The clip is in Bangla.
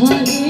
হরে